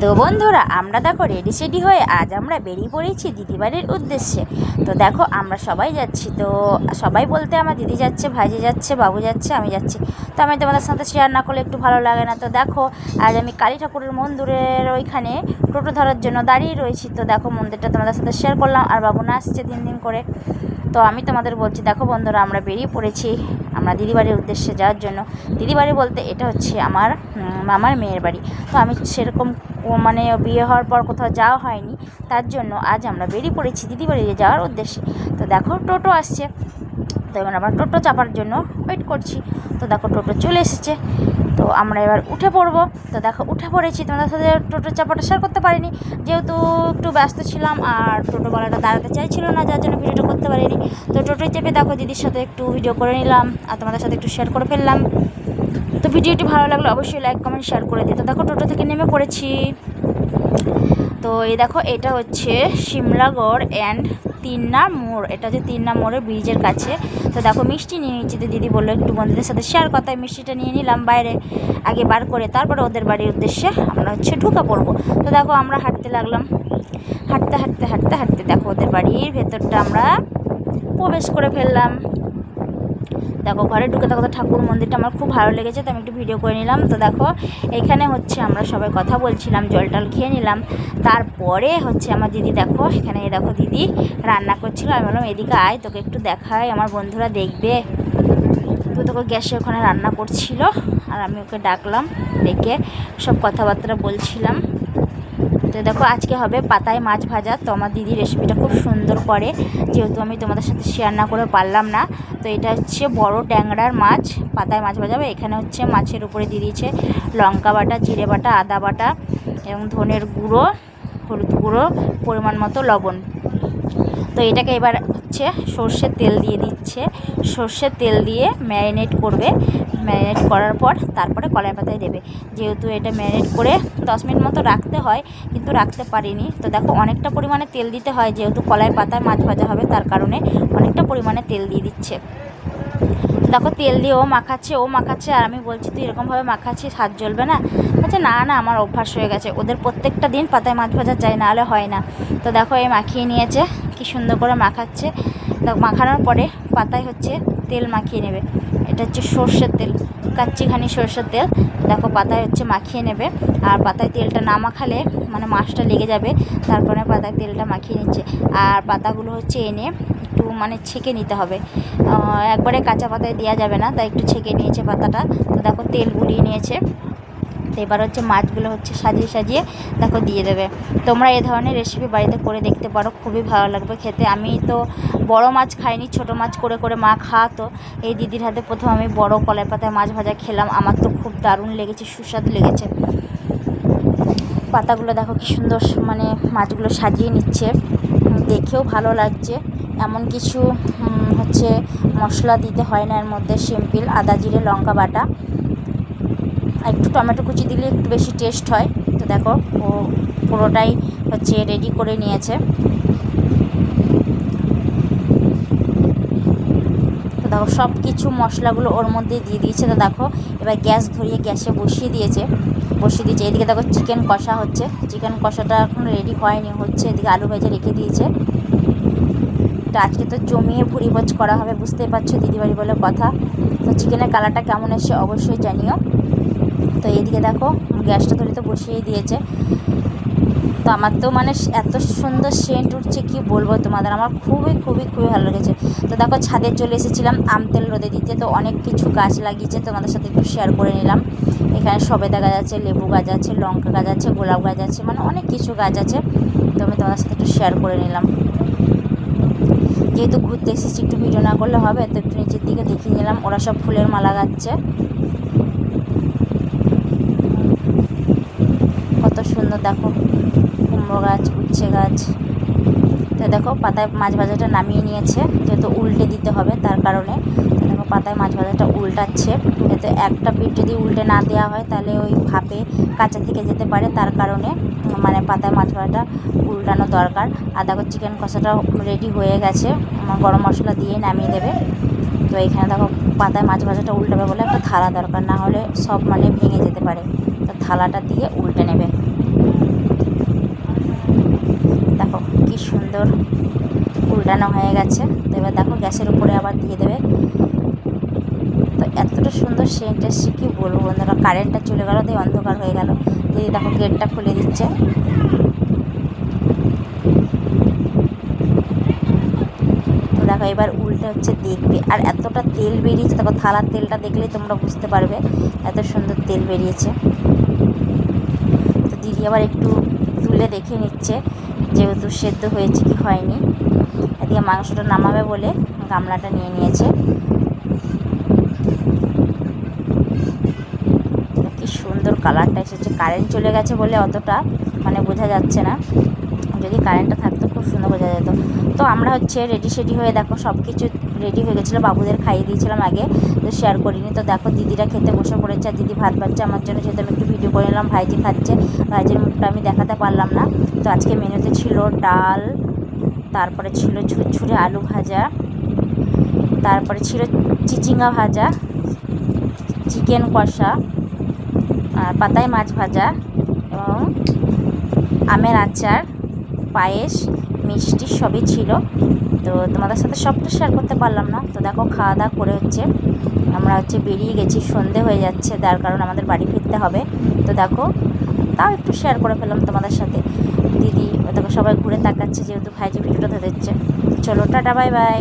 তো বন্ধুরা, আমরা দেখো রেডি সেডি হয়ে আজ আমরা বেরিয়ে পড়েছি দিদিবাড়ির উদ্দেশ্যে। তো দেখো, আমরা সবাই যাচ্ছি। তো সবাই বলতে আমার দিদি যাচ্ছে, ভাইজি যাচ্ছে, বাবু যাচ্ছে, আমি যাচ্ছি। তো আমি তোমাদের সাথে শেয়ার না করলে একটু ভালো লাগে না। তো দেখো, আজ আমি কালী ঠাকুরের মন্দিরের ওইখানে টোটো ধরার জন্য দাঁড়িয়ে রয়েছি। তো দেখো, মন্দিরটা তোমাদের সাথে শেয়ার করলাম, আর বাবু না আসছে দিন দিন করে। তো আমি তোমাদের বলছি, দেখো বন্ধুরা, আমরা বেরিয়ে পড়েছি আমরা দিদিবাড়ির উদ্দেশ্যে যাওয়ার জন্য। দিদিবাড়ি বলতে এটা হচ্ছে আমার মামার মেয়ের বাড়ি। তো আমি সেরকম ও- মানে বিয়ে হওয়ার পর কোথাও যাওয়া হয়নি, তার জন্য আজ আমরা বেরিয়ে পড়েছি দিদিবাড়ি যাওয়ার উদ্দেশ্যে। তো দেখো টোটো আসছে। তো এবার আমরা টোটো চাপার জন্য ওয়েট করছি। তো দেখো টোটো চলে এসেছে। তো আমরা এবার উঠে পড়ব। তো দেখো উঠে পড়েছি, তোমাদের সাথে টোটো চাপাটা শেয়ার করতে পারিনি। যেহেতু একটু ব্যস্ত ছিলাম আর টোটোওয়ালাটা দাঁড়াতে চাইছিল না, যার জন্য ভিডিওটা করতে পারিনি। তো টোটোয় চেপে দেখো দিদির সাথে একটু ভিডিও করে নিলাম আর তোমাদের সাথে একটু শেয়ার করে ফেললাম। তো ভিডিওটি ভালো লাগলে অবশ্যই লাইক কমেন্ট শেয়ার করে দিতে। দেখো, টোটো থেকে নেমে পড়েছি। তো এই দেখো, এটা হচ্ছে সিমলাগড় অ্যান্ড তিন্না মোড়। এটা হচ্ছে তিন্না মোড়ের ব্রিজের কাছে। তো দেখো, মিষ্টি নিয়ে নিচ্ছি তো দিদি বলল একটু বন্ধুদের সাথে শেয়ার কথায় মিষ্টিটা নিয়ে নিলাম বাইরে আগে বার করে। তারপরে ওদের বাড়ির উদ্দেশ্যে আমরা হচ্ছে ঢুকে পড়ব। তো দেখো, আমরা হাঁটতে লাগলাম। হাঁটতে হাঁটতে হাঁটতে হাঁটতে দেখো, ওদের বাড়ির ভেতরটা আমরা প্রবেশ করে ফেললাম। দেখো, ঘরে ঢুকে দেখো ঠাকুর মন্দিরটা আমার খুব ভালো লেগেছে, তো আমি একটু ভিডিও করে নিলাম। তো দেখো, এখানে হচ্ছে আমরা সবাই কথা বলছিলাম, জল টল খেয়ে নিলাম। তারপরে হচ্ছে আমার দিদি দেখো, এখানে দেখো দিদি রান্না করছিল। আমি বললাম, এদিকে আয়, তোকে একটু দেখাই, আমার বন্ধুরা দেখবে। তো তোকে গ্যাসে ওখানে রান্না করছিল, আর আমি ওকে ডাকলাম, ডেকে সব কথাবার্তা বলছিলাম। তো দেখো, আজকে হবে পাতায় মাছ ভাজা। তো আমার দিদি রেসিপিটা খুব সুন্দর করে, যেহেতু আমি তোমাদের সাথে শেয়ার না করে পারলাম না। তো এটা হচ্ছে বড় ট্যাংরার মাছ, পাতায় মাছ ভাজাবে এখানে হচ্ছে মাছের উপরে দিয়ে দিয়েছে লঙ্কা বাটা, জিরে বাটা, আদা বাটা এবং ধনের গুঁড়ো, হলুদ গুঁড়ো, পরিমাণ মতো লবণ। তো এটাকে এবার হচ্ছে সর্ষের তেল দিয়ে দিচ্ছে। সর্ষের তেল দিয়ে ম্যারিনেট করবে। ম্যারিনেট করার পর তারপরে কলাই পাতায় দেবে। যেহেতু এটা ম্যারিনেট করে দশ মিনিট মতো রাখতে হয়, কিন্তু রাখতে পারিনি। তো দেখো, অনেকটা পরিমাণে তেল দিতে হয়, যেহেতু কলাই পাতায় মাছ ভাজা হবে, তার কারণে অনেকটা পরিমাণে তেল দিয়ে দিচ্ছে। দেখো, তেল দিয়ে ও মাখাচ্ছে ও মাখাচ্ছে, আর আমি বলছি, তুই এরকমভাবে মাখাচ্ছিস, হাত জ্বলবে না? বলছে, না না, আমার অভ্যাস হয়ে গেছে। ওদের প্রত্যেকটা দিন পাতায় মাছ ভাজা চাই না, হলে হয় না। তো দেখো এই মাখিয়ে নিয়েছে। কি সুন্দর করে মাখাচ্ছে। মাখানোর পরে পাতায় হচ্ছে তেল মাখিয়ে নেবে। এটা হচ্ছে সর্ষের তেল, কাচ্চিখানি সর্ষের তেল। দেখো পাতায় হচ্ছে মাখিয়ে নেবে। আর পাতায় তেলটা না মাখালে মানে মাছটা লেগে যাবে। তারপরে পাতায় তেলটা মাখিয়ে নিচ্ছে। আর পাতাগুলো হচ্ছে এনে একটু মানে ছেঁকে নিতে হবে। একবারে কাঁচা পাতায় দেওয়া যাবে না, তাই একটু ছেঁকে নিয়েছে পাতাটা। তো দেখো তেল গুলিয়ে নিয়েছে। তো এবার হচ্ছে মাছগুলো হচ্ছে সাজিয়ে সাজিয়ে দেখো দিয়ে দেবে। তোমরা এ ধরনের রেসিপি বাড়িতে করে দেখতে পারো, খুবই ভালো লাগবে খেতে। আমি তো বড় মাছ খাইনি, ছোট মাছ করে করে মা খাওয়াতো। এই দিদির হাতে প্রথম আমি বড় কলাই পাতায় মাছ ভাজা খেলাম, আমার তো খুব দারুণ লেগেছে, সুস্বাদু লেগেছে। পাতাগুলো দেখো কি সুন্দর মানে মাছগুলো সাজিয়ে নিচ্ছে। দেখেও ভালো লাগছে। এমন কিছু হচ্ছে মশলা দিতে হয় না এর মধ্যে, সিম্পল আদা, জিরে, লঙ্কা বাটা। একটু টমেটো কুচি দিলে একটু বেশি টেস্ট হয়। তো দেখো, ও পুরোটাই হচ্ছে রেডি করে নিয়েছে। তো দেখো সব কিছু মশলাগুলো ওর মধ্যে দিয়ে দিয়েছে। তো দেখো, এবার গ্যাস ধরিয়ে গ্যাসে বসিয়ে দিয়েছে। বসিয়ে দিয়েছে। এদিকে দেখো চিকেন কষা হচ্ছে। চিকেন কষাটা এখন রেডি হয়নি, হচ্ছে এদিকে আলু ভেজে রেখে দিয়েছে। তো আজকে তো জমিয়ে ভুড়ি ভোজ করা হবে, বুঝতেই পারছ দিদিবাড়ি বলে কথা। তো চিকেনের কালারটা কেমন এসে অবশ্যই জানিও। তো এইদিকে দেখো, গ্যাসটা ধরে তো বসিয়ে দিয়েছে। তো আমার তো মানে এত সুন্দর সেন্ট উঠছে, কি বলব তোমাদের? আমার খুবই খুবই খুবই ভালো লেগেছে। তো দেখো, ছাদে চলে এসেছিলাম আমতেল রোদে দিতে। তো অনেক কিছু গাছ লাগিয়েছে, তোমাদের সাথে একটু শেয়ার করে নিলাম। এখানে সবেদা গাছ আছে, লেবু গাছ আছে, লঙ্কা গাছ আছে, গোলাপ গাছ আছে মানে অনেক কিছু গাছ আছে। তো আমি তোমাদের সাথে একটু শেয়ার করে নিলাম। যেহেতু ঘুরতে এসেছি, একটু ভিডিও না করলে হবে, তো একটু নিচের দিকে দেখিয়ে নিলাম। ওরা সব ফুলের মালা গাচ্ছে। সুন্দর দেখো কুমড়ো গাছ, উচ্ছে গাছ। তো দেখো পাতায় মাছ ভাজাটা নামিয়ে নিয়েছে, যেহেতু উল্টে দিতে হবে তার কারণে। দেখো পাতায় মাছ ভাজাটা উল্টাচ্ছে যাতে একটা পিঠ যদি উল্টে না দেওয়া হয় তাহলে ওই ভাপে কাঁচা থেকে যেতে পারে, তার কারণে মানে পাতায় মাছ ভাজাটা উল্টানো দরকার। আর দেখো চিকেন কষাটা রেডি হয়ে গেছে গরম মশলা দিয়ে নামিয়ে দেবে। তো এইখানে দেখো পাতায় মাছ ভাজাটা উল্টাবে বলে একটা থালা দরকার, না হলে সব মানে ভেঙে যেতে পারে। তো থালাটা দিয়ে উল্টে নেবে। উল্টানো হয়ে গেছে। তো এবার দেখো গ্যাসের উপরে আবার দিয়ে দেবে। তো এতটা সুন্দর সেন্ট এসছে, কী বলব বন্ধুরা? কারেন্টটা চলে গেলো, দিয়ে অন্ধকার হয়ে গেল। দিদি দেখো গেটটা খুলে দিচ্ছে। তো দেখো এবার উল্টে হচ্ছে দেখবে। আর এতটা তেল বেরিয়েছে, দেখো থালার তেলটা দেখলেই তোমরা বুঝতে পারবে, এত সুন্দর তেল বেরিয়েছে। তো দিদি আবার একটু তুলে দেখে নিচ্ছে। যেহেতু সেদ্ধ হয়েছে কি হয়নি, এদিকে মাংসটা নামাবে বলে গামলাটা নিয়ে নিয়েছে। কি সুন্দর কালারটা এসেছে। কারেন্ট চলে গেছে বলে অতটা মানে বোঝা যাচ্ছে না। যদি কারেন্টটা থাকতো খুব সুন্দর বোঝা যেত তো আমরা হচ্ছে রেডি সেডি হয়ে দেখো সব কিছু রেডি হয়ে গেছিল। বাবুদের খাইয়ে দিয়েছিলাম আগে, তো শেয়ার করিনি। তো দেখো, দিদিরা খেতে বসে পড়েছে দিদি ভাত পাচ্ছে আমার জন্য যেহেতু আমি একটু ভিডিও করে নিলাম। ভাইজি খাচ্ছে, ভাইজির মুখটা আমি দেখাতে পারলাম না। তো আজকে মেনুতে ছিল ডাল, তারপরে ছিল ঝুরঝুরে আলু ভাজা, তারপরে ছিল চিচিঙ্গা ভাজা, চিকেন কষা, আর পাতায় মাছ ভাজা, এবং আমের আচার, পায়েস মিষ্টি সবই ছিল। তো তোমাদের সাথে সবটা শেয়ার করতে পারলাম না। তো দেখো, খাওয়া দাওয়া করে হচ্ছে আমরা হচ্ছে বেরিয়ে গেছি। সন্ধে হয়ে যাচ্ছে, তার কারণ আমাদের বাড়ি ফিরতে হবে। তো দেখো, তাও একটু শেয়ার করে ফেললাম তোমাদের সাথে। দিদি দেখো সবাই ঘুরে তাকাচ্ছে, যেহেতু ভাইজি ভিডিওটা ধরেছে চলো, টাটা বাই বাই